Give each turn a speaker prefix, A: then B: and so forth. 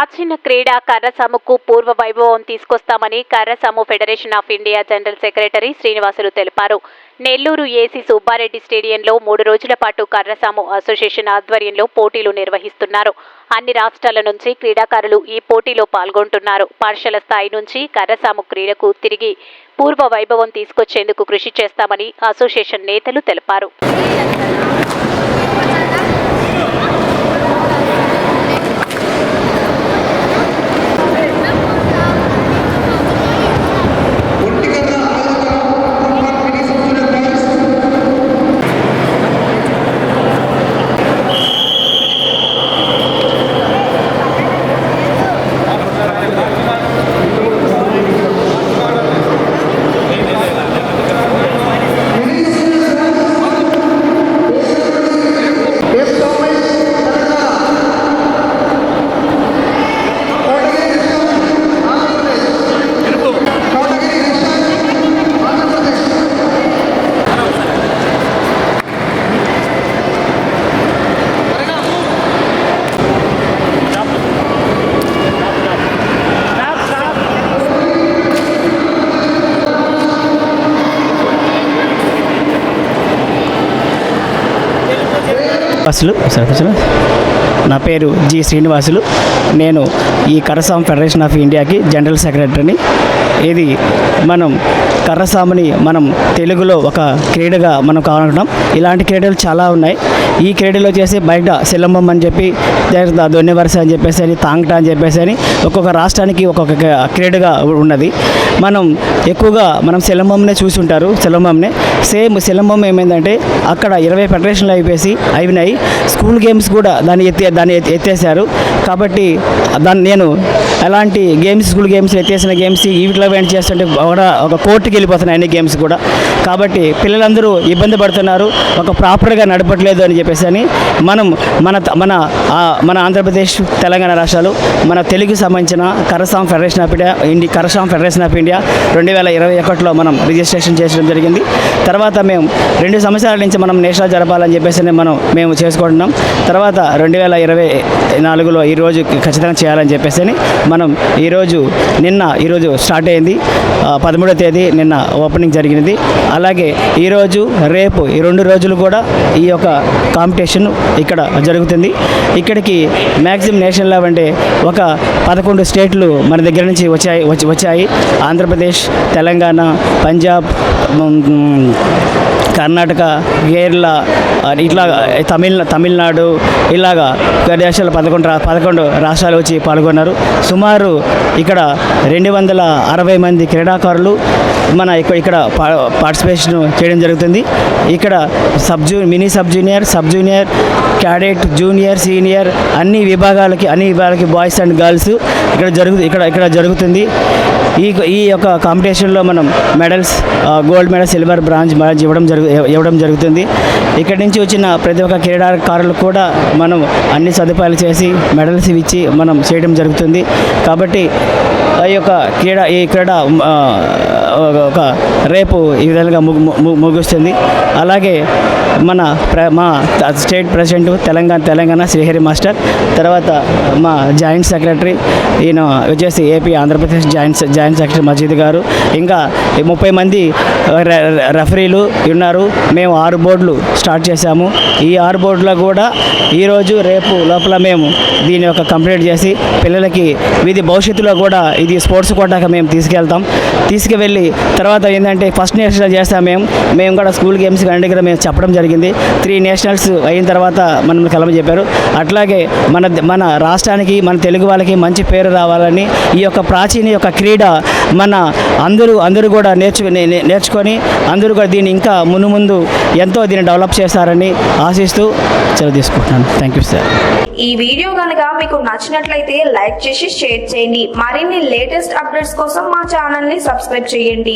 A: ప్రాచీన క్రీడా కర్రసాముకు పూర్వ వైభవం తీసుకొస్తామని Karrasamu federation of India general secretary Srinivasulu తెలిపారు. నెల్లూరు ఏసీ సుబ్బారెడ్డి స్టేడియంలో మూడు రోజుల పాటు కర్రసాము అసోసియేషన్ ఆధ్వర్యంలో పోటీలు నిర్వహిస్తున్నారు. అన్ని రాష్ట్రాల నుంచి క్రీడాకారులు ఈ పోటీలో పాల్గొంటున్నారు. పాఠశాల స్థాయి నుంచి కర్రసాము క్రీడకు తిరిగి పూర్వ వైభవం తీసుకొచ్చేందుకు కృషి చేస్తామని అసోసియేషన్ నేతలు తెలిపారు.
B: శ్రీనివాసులు. నా పేరు జి శ్రీనివాసులు. నేను ఈ కరసాం ఫెడరేషన్ ఆఫ్ ఇండియాకి జనరల్ సెక్రటరీని ఇది మనం కర్రసాముని మనం తెలుగులో ఒక క్రీడగా మనం కావాలనుకుంటాం ఇలాంటి క్రీడలు చాలా ఉన్నాయి. ఈ క్రీడలో చేసి బయట సిలంబం అని చెప్పి దొన్ని వరుస అని చెప్పేసి అని తాంగ్టా అని చెప్పేసి అని ఒక్కొక్క రాష్ట్రానికి ఒక్కొక్క క్రీడగా ఉన్నది. మనం ఎక్కువగా మనం సిలంబంనే చూసి ఉంటారు సిలంబంనే సేమ్ సిలంబం ఏమైందంటే అక్కడ ఇరవై ఫెడరేషన్లు అయిపోయి అయినాయి. స్కూల్ గేమ్స్ కూడా దాన్ని ఎత్తి దాన్ని ఎత్తేసారు కాబట్టి దాన్ని నేను అలాంటి గేమ్స్ స్కూల్ గేమ్స్ ఎత్తేసిన గేమ్స్ వీటిలో వెంట చేస్తుంటే ఒక ఒక కోర్టుకి వెళ్ళిపోతున్నాయి అన్ని గేమ్స్ కూడా. కాబట్టి పిల్లలందరూ ఇబ్బంది పడుతున్నారు. ఒక ప్రాపర్గా నడపట్లేదు అని చెప్పేసి అని మనం మన త- మన మన ఆంధ్రప్రదేశ్ తెలంగాణ రాష్ట్రాలు మన తెలుగు సంబంధించిన Karasam federation of India India Karasam federation of India రెండు వేల ఇరవై ఒకటిలో మనం రిజిస్ట్రేషన్ చేయడం జరిగింది. తర్వాత మేము రెండు సంవత్సరాల నుంచి మనం నేషనల్ జరపాలని చెప్పేసి మనం మేము చేసుకుంటున్నాం. తర్వాత రెండు వేల ఇరవై నాలుగులో ఈరోజు ఖచ్చితంగా చేయాలని చెప్పేసి అని మనం ఈరోజు నిన్న ఈరోజు స్టార్ట్ అయ్యి ఆ, పదమూడో తేదీ నిన్న ఓపెనింగ్ జరిగినది. అలాగే ఈరోజు రేపు ఈ రెండు రోజులు కూడా ఈ యొక్క కాంపిటీషన్ ఇక్కడ జరుగుతుంది. ఇక్కడికి మ్యాక్సిమం నేషనల్ లెవెల్ అంటే ఒక పదకొండు స్టేట్లు మన దగ్గర నుంచి వచ్చాయి వచ్చి వచ్చాయి. ఆంధ్రప్రదేశ్ తెలంగాణ పంజాబ్ కర్ణాటక కేరళ ఇట్లా తమిళ తమిళనాడు ఇలాగా దేశాలు పదకొండు పదకొండు రాష్ట్రాలు వచ్చి పాల్గొన్నారు. సుమారు ఇక్కడ రెండు వందల అరవై మంది క్రీడాకారులు మన ఇక్కడ పా- పార్టిసిపేషన్ చేయడం జరుగుతుంది. ఇక్కడ sub zoo mini sub junior sub junior cadet junior senior అన్ని విభాగాలకి అన్ని విభాగాలకి బాయ్స్ అండ్ గర్ల్స్ ఇక్కడ జరుగు ఇక్కడ ఇక్కడ జరుగుతుంది. ఈ ఈ యొక్క కాంపిటీషన్లో మనం medals gold medal silver bronze medals ఇవ్వడం జరుగు ఇవ్వడం జరుగుతుంది. ఇక్కడి నుంచి వచ్చిన ప్రతి ఒక్క క్రీడాకారులు కూడా మనం అన్ని సదుపాయాలు చేసి మెడల్స్ ఇచ్చి మనం చేయడం జరుగుతుంది. కాబట్టి ఈ యొక్క క్రీడ ఈ క్రీడ ఒక రేపు ఈ విధంగా ముగు ముగుస్తుంది. అలాగే మన ప్ర మా state president Telangana Telangana Srihari master తర్వాత మా జాయింట్ సెక్రటరీ ఈయన వచ్చేసి AP Andhra Pradesh joint joint secretary Majeed గారు. ఇంకా ఈ ముప్పై మంది రెఫరీలు ఉన్నారు. మేము ఆరు బోర్డులు స్టార్ట్ చేశాము. ఈ ఆరు బోర్డులో కూడా ఈరోజు రేపు లోపల మేము దీని యొక్క కంప్లీట్ చేసి పిల్లలకి ఇది భవిష్యత్తులో కూడా ఇది స్పోర్ట్స్ కోటాక మేము తీసుకెళ్తాం. తీసుకువెళ్ళి తర్వాత ఏంటంటే ఫస్ట్ నేషనల్ చేస్తాం మేము. మేము కూడా స్కూల్ గేమ్స్ అన్ని దగ్గర మేము చెప్పడం జరిగింది. త్రీ నేషనల్స్ అయిన తర్వాత మనం కలమ చెప్పారు. అట్లాగే మన మన రాష్ట్రానికి మన తెలుగు వాళ్ళకి మంచి పేరు రావాలని ఈ యొక్క ప్రాచీన యొక్క క్రీడ మన అందరూ అందరూ కూడా నేర్చు నేర్చుకొని అందరూ కూడా దీన్ని ఇంకా మును ముందు ఎంతో దీన్ని డెవలప్ చేస్తారని ఆశిస్తూ సెలవు తీసుకుంటున్నాను. Thank you sir.
C: ఈ వీడియో కనుక మీకు నచ్చినట్లయితే లైక్ చేసి షేర్ చేయండి. మరిన్ని లేటెస్ట్ అప్డేట్స్ కోసం మా ఛానల్ని సబ్స్క్రైబ్ చేయండి.